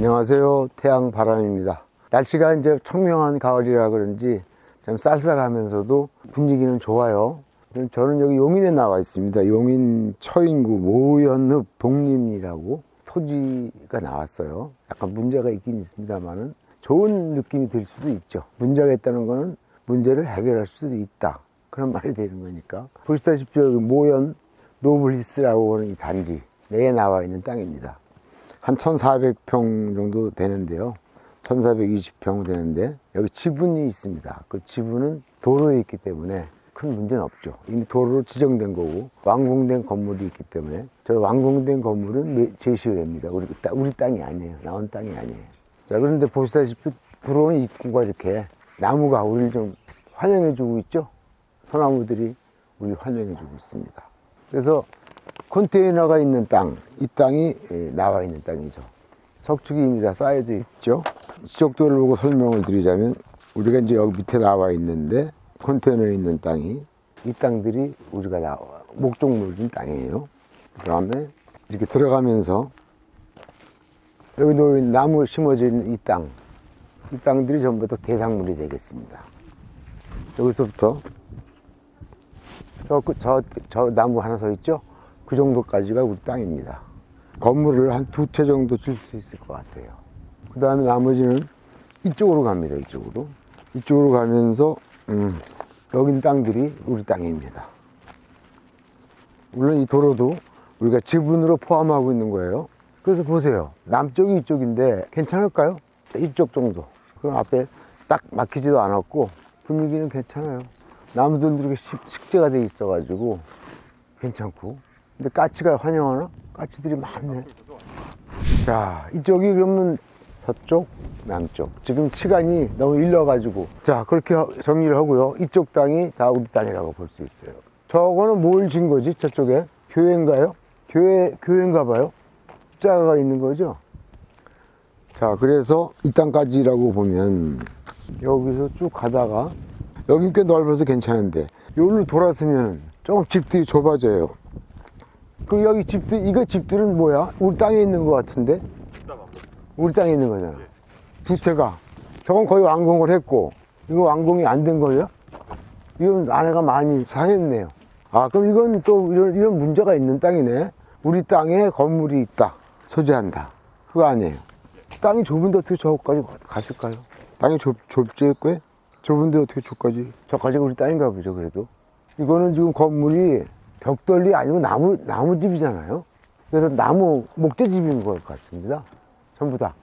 안녕하세요. 태양 바람입니다. 날씨가 이제 청명한 가을이라 그런지 좀 쌀쌀하면서도 분위기는 좋아요. 저는 여기 용인에 나와 있습니다. 용인 처인구 모연읍 독림이라고 토지가 나왔어요. 약간 문제가 있긴 있습니다만은 좋은 느낌이 들 수도 있죠. 문제가 있다는 거는 문제를 해결할 수도 있다. 그런 말이 되는 거니까. 보시다시피 여기 모연 노블리스라고 하는 이 단지 내에 나와 있는 땅입니다. 한 1,400평 정도 되는데요. 1,420평 되는데 여기 지분이 있습니다. 그 지분은 도로에 있기 때문에 큰 문제는 없죠. 이미 도로로 지정된 거고 완공된 건물이 있기 때문에 저 완공된 건물은 매- 제시됩니다. 우리 땅, 우리 땅이 아니에요. 나온 땅이 아니에요. 자 그런데 보시다시피 들어오는 입구가 이렇게 나무가 우리를 좀 환영해주고 있죠. 소나무들이 우리 환영해주고 있습니다. 그래서 컨테이너가 있는 땅, 이 땅이 예, 나와 있는 땅이죠. 석축이 이미 다 쌓여져 있죠. 이쪽 도를 보고 설명을 드리자면 우리가 이제 여기 밑에 나와 있는데 컨테이너에 있는 땅이 이 땅들이 우리가 나와 목적물인 땅이에요. 그 다음에 이렇게 들어가면서 여기 놓인 나무 있는 이 땅, 이 땅들이 전부 다 대상물이 되겠습니다. 여기서부터 저, 그- 저, 저 나무 하나 서 있죠? 그 정도까지가 우리 땅입니다. 건물을 한 두 채 정도 줄 수 있을 것 같아요. 그 다음에 나머지는 이쪽으로 갑니다. 이쪽으로. 이쪽으로 가면서, 음, 있는 땅들이 우리 땅입니다. 물론 이 도로도 우리가 지분으로 포함하고 있는 거예요. 그래서 보세요. 남쪽이 이쪽인데 괜찮을까요? 이쪽 정도. 그럼 앞에 딱 막히지도 않았고 분위기는 괜찮아요. 나무들도 이렇게 식- 식재가 돼 있어가지고 괜찮고. 근데 까치가 환영하나? 까치들이 많네. 자, 이쪽이 그러면 서쪽, 남쪽. 지금 시간이 너무 일러가지고. 자, 그렇게 하- 정리를 하고요. 이쪽 땅이 다 우리 땅이라고 볼 수 있어요. 저거는 뭘 진 거지? 저쪽에? 교회인가요? 교회, 교회인가 봐요? 자가 있는 거죠? 자, 그래서 이 땅까지라고 보면 여기서 쭉 가다가 여기 꽤 넓어서 괜찮은데 여기로 돌아서면 조금 집들이 좁아져요. 그 여기 집들 이거 집들은 뭐야? 우리 땅에 있는 것 같은데? 우리 땅에 있는 거잖아. 두 채가 저건 거의 완공을 했고 이거 완공이 안 된 거예요? 이건 아내가 많이 사했네요. 아 그럼 이건 또 이런 이런 문제가 있는 땅이네. 우리 땅에 건물이 있다. 소지한다. 그거 아니에요. 땅이 좁은데 어떻게 저까지 갔을까요? 땅이 좁, 좁지 꽤? 좁은데 어떻게 저까지? 저까지가 우리 땅인가 보죠, 그래도. 이거는 지금 건물이 벽돌이 아니고 나무, 나무집이잖아요. 그래서 나무 목재집인 것 같습니다. 전부 다.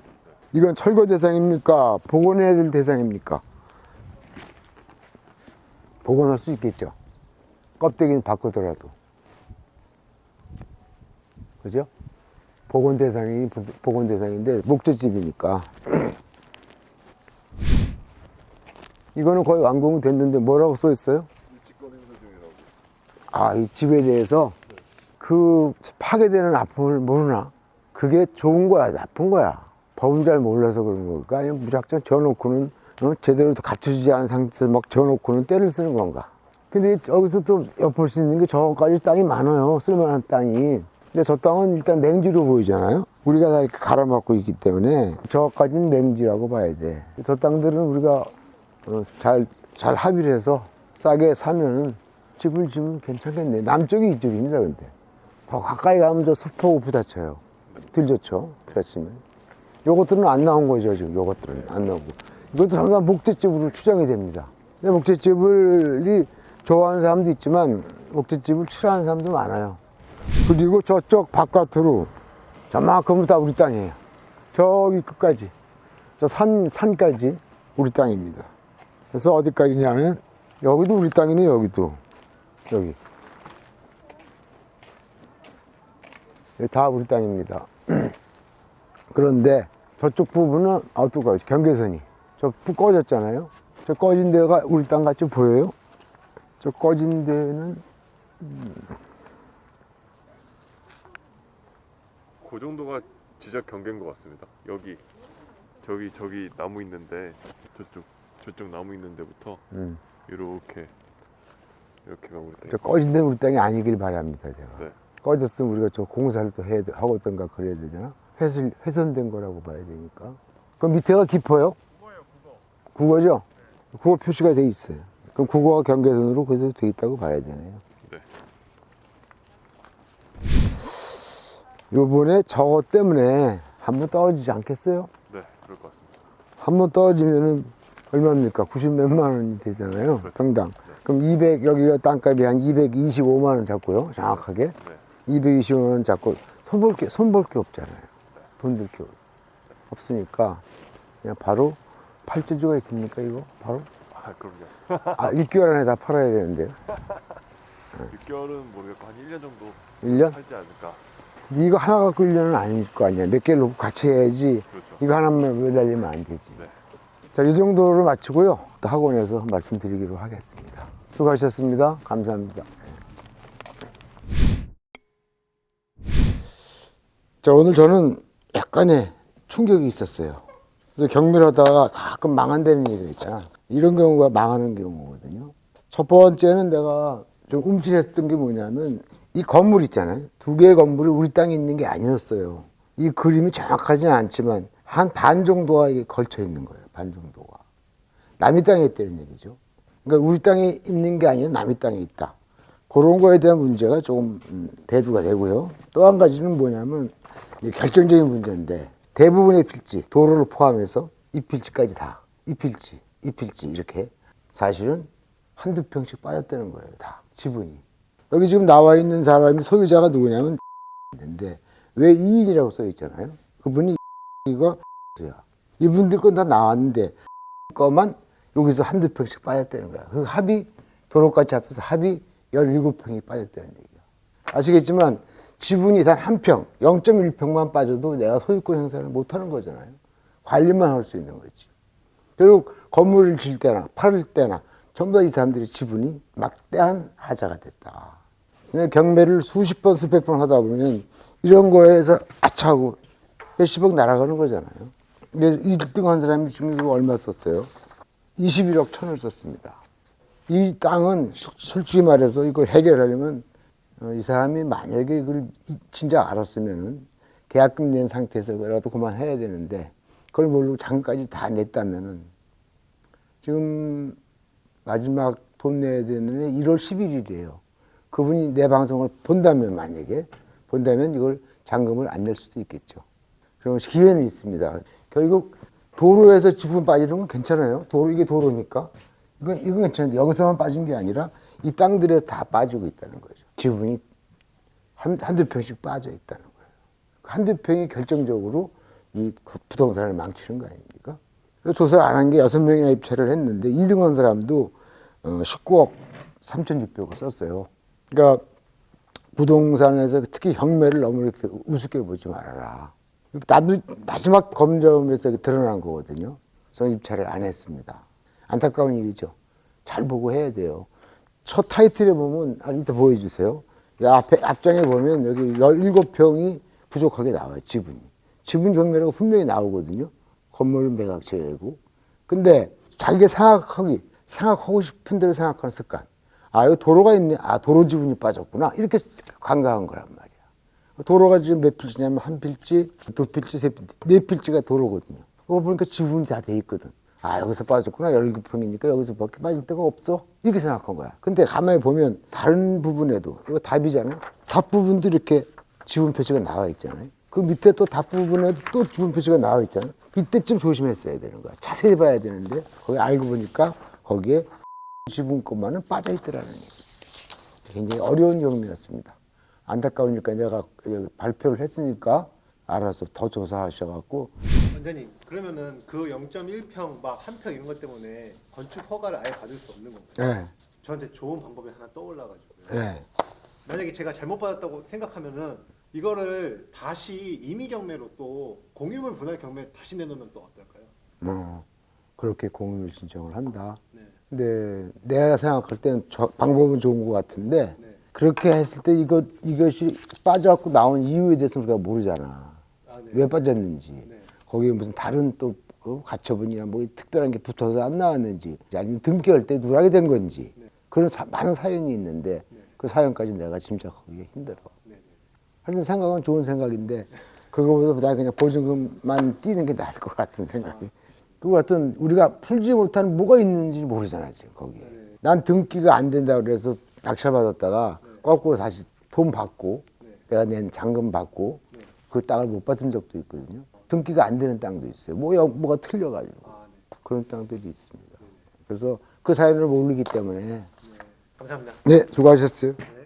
이건 철거 대상입니까? 복원해야 될 대상입니까? 복원할 수 있겠죠. 껍데기는 바꾸더라도. 그죠? 복원 대상이 복원 대상인데 목재집이니까. 이거는 거의 완공이 됐는데 뭐라고 써 있어요? 아, 이 집에 대해서 그 파괴되는 아픔을 모르나? 그게 좋은 거야, 나쁜 거야? 법을 잘 몰라서 그런 걸까? 아니면 무작정 지어놓고는 어? 제대로 갖춰지지 않은 상태에서 막 지어놓고는 때를 쓰는 건가? 근데 여기서 또 엿볼 수 있는 게 저까지 땅이 많아요. 쓸만한 땅이. 근데 저 땅은 일단 냉지로 보이잖아요. 우리가 다 이렇게 갈아막고 있기 때문에 저까지는 냉지라고 봐야 돼. 저 땅들은 우리가 어, 잘, 잘 합의를 해서 싸게 사면은 집을 지으면 괜찮겠네. 남쪽이 이쪽입니다, 근데. 더 가까이 가면 저 숲하고 부딪혀요. 들 좋죠, 부딪히면. 요것들은 안 나온 거죠, 지금. 요것들은 안 나오고. 이것도 상당 목재집으로 추정이 됩니다. 근데 목재집을 좋아하는 사람도 있지만 목재집을 싫어하는 사람도 많아요. 그리고 저쪽 바깥으로 저만큼은 다 우리 땅이에요. 저기 끝까지. 저 산, 산까지 우리 땅입니다. 그래서 어디까지냐면 여기도 우리 땅이네, 여기도. 여기. 여기 다 우리 땅입니다. 그런데 저쪽 부분은 어떨까요? 경계선이. 저불 꺼졌잖아요. 저 꺼진 데가 우리 땅 같이 보여요? 저 꺼진 데는 그 정도가 지적 경계인 것 같습니다. 여기 저기 저기 나무 있는데 저쪽 저쪽 나무 있는 데부터 음. 이렇게 이렇게가 우리 땅. 저 꺼진 데는 우리 땅이 아니길 바랍니다, 제가. 네. 꺼졌으면 우리가 저 공사를 또 해야 돼, 하고 있던가 그래야 되잖아. 훼손, 훼손된 거라고 봐야 되니까. 그럼 밑에가 깊어요? 국어죠? 국어 표시가 돼 있어요. 그럼 국어가 경계선으로 그래도 돼 있다고 봐야 되네요. 네. 요번에 저거 때문에 한 번 떨어지지 않겠어요? 네, 그럴 것 같습니다. 한 번 떨어지면은 얼마입니까? 90 몇만 원이 되잖아요. 평당. 그럼 200, 여기가 땅값이 한 225만 원 잡고요. 정확하게. 네. 225만 원 잡고 손볼 게, 손볼 게 없잖아요. 돈 들 게 없으니까 그냥 바로 팔주주가 있습니까, 이거? 바로? 아, 그럼요. 아, 6개월 안에 다 팔아야 되는데요. 6개월은 모르겠고 한 1년 정도 1년? 살지 않을까. 이거 하나 갖고 1년은 아닐 거 아니야. 몇 개를 놓고 같이 해야지. 그렇죠. 이거 하나만 매달리면 안 되지. 네. 자, 이 정도로 마치고요. 또 학원에서 말씀드리기로 하겠습니다. 수고하셨습니다. 감사합니다. 자, 오늘 저는 약간의 충격이 있었어요. 그래서 경밀하다가 가끔 망한다는 얘기가 있잖아. 이런 경우가 망하는 경우거든요. 첫 번째는 내가 좀 움찔했던 게 뭐냐면 이 건물 있잖아요. 두 개의 건물이 우리 땅에 있는 게 아니었어요. 이 그림이 정확하진 않지만 한 반 정도가 걸쳐 있는 거예요. 반 정도가. 남의 땅에 있다는 얘기죠. 그러니까 우리 땅에 있는 게 아니라 남의 땅에 있다. 그런 거에 대한 문제가 조금 음, 대두가 되고요. 또 한 가지는 뭐냐면 결정적인 문제인데 대부분의 필지, 도로를 포함해서 이 필지까지 다, 이 필지, 이 필지 이렇게 사실은 한두 평씩 빠졌다는 거예요. 다 지분이. 여기 지금 나와 있는 사람이 소유자가 누구냐면 인데 왜 이인이라고 써 있잖아요. 그분이 이가 야 이분들 건 다 나왔는데 거만 여기서 한두 평씩 빠졌다는 거야. 그 합이 도로까지 합해서 합이 17평이 빠졌다는 얘기야. 아시겠지만 지분이 단 한 평, 0.1평만 빠져도 내가 소유권 행사를 못 하는 거잖아요. 관리만 할 수 있는 거지. 결국 건물을 질 때나 팔을 때나 전부 다 이 사람들의 지분이 막대한 하자가 됐다. 경매를 수십 번, 수백 번 하다 보면 이런 거에서 아차하고 몇십억 날아가는 거잖아요. 그래서 1등 한 사람이 지금 이거 얼마 썼어요? 21억 천을 썼습니다. 이 땅은 솔- 솔직히 말해서 이걸 해결하려면 어, 이 사람이 만약에 이걸 이- 진짜 알았으면은 계약금 낸 상태에서라도 그만해야 되는데 그걸 모르고 장까지 다 냈다면은 지금 마지막 돈 내야 되는 게 1월 11일이에요. 그분이 내 방송을 본다면 만약에 본다면 이걸 잔금을 안 낼 수도 있겠죠. 그럼 기회는 있습니다. 결국 도로에서 지분 빠지는 건 괜찮아요. 도로 이게 도로니까 이건 이건 괜찮은데 여기서만 빠진 게 아니라 이 땅들에 다 빠지고 있다는 거죠. 지분이 한, 한두 평씩 빠져 있다는 거예요. 그 한두 평이 결정적으로 이 부동산을 망치는 거 아닙니까? 조사를 안 한 게 여섯 명이나 입찰을 했는데 2등 한 사람도 어, 19억 3,600억 썼어요. 그러니까 부동산에서 특히 경매를 너무 이렇게 우습게 보지 말아라. 나도 마지막 검점에서 드러난 거거든요. 그래서 입찰을 안 했습니다. 안타까운 일이죠. 잘 보고 해야 돼요. 첫 타이틀에 보면, 아, 이따 보여주세요. 이 앞에, 앞장에 보면 여기 17평이 부족하게 나와요, 지분이. 지분 경매라고 분명히 나오거든요. 건물 매각 제외고. 근데 자기가 생각하기, 생각하고 싶은 대로 생각하는 습관. 아, 여기 도로가 있네. 아, 도로 지분이 빠졌구나. 이렇게 관가한 거란 말이야. 도로가 지금 몇 필지냐면 한 필지, 두 필지, 세 필지, 네 필지가 도로거든요. 그거 보니까 지분이 다 돼 있거든. 아, 여기서 빠졌구나. 17평이니까 여기서 밖에 빠질 데가 없어. 이렇게 생각한 거야. 근데 가만히 보면 다른 부분에도, 이거 답이잖아요. 답 부분도 이렇게 지분 표시가 나와 있잖아요. 그 밑에 또 답 부분에도 또 지분 표시가 나와 있잖아요. 이때쯤 조심했어야 되는 거야. 자세히 봐야 되는데, 거기 알고 보니까 거기에 지분권만은 빠져 있더라는 얘기. 굉장히 어려운 경험이었습니다. 안타까우니까 내가 발표를 했으니까 알아서 더 조사하셔갖고 원장님 그러면은 그 0.1평 막 한 평 이런 것 때문에 건축 허가를 아예 받을 수 없는 건가요? 예, 저한테 좋은 방법이 하나 떠올라가지고요. 예. 만약에 제가 잘못 받았다고 생각하면은 이거를 다시 임의 경매로 또 공유물 분할 경매를 다시 내놓으면 또 어떨까요? 뭐 그렇게 공유를 신청을 한다. 네. 근데 내가 생각할 때는 저 방법은 좋은 것 같은데 네. 그렇게 했을 때 이거 이것이 빠져갖고 나온 이유에 대해서 우리가 모르잖아. 아, 네. 왜 빠졌는지 네. 거기에 무슨 다른 또 어, 가처분이나 뭐 특별한 게 붙어서 안 나왔는지 아니면 등기할 때 누락이 된 건지 네. 그런 사- 많은 사연이 있는데 그 사연까지 내가 짐작하기 힘들어. 네. 네. 하여튼 생각은 좋은 생각인데 그거보다 그냥 보증금만 띄는 게 나을 것 같은 생각이. 그 같은 우리가 풀지 못한 뭐가 있는지 모르잖아 지금 거기에. 난 등기가 안 된다 그래서 낙찰 받았다가 거꾸로 다시 돈 받고 내가 낸 잔금 받고 그 땅을 못 받은 적도 있거든요. 등기가 안 되는 땅도 있어요. 뭐야 뭐가 틀려가지고 아, 네. 그런 땅들이 있습니다. 그래서 그 사연을 모르기 때문에 감사합니다. 네 수고하셨어요. 네.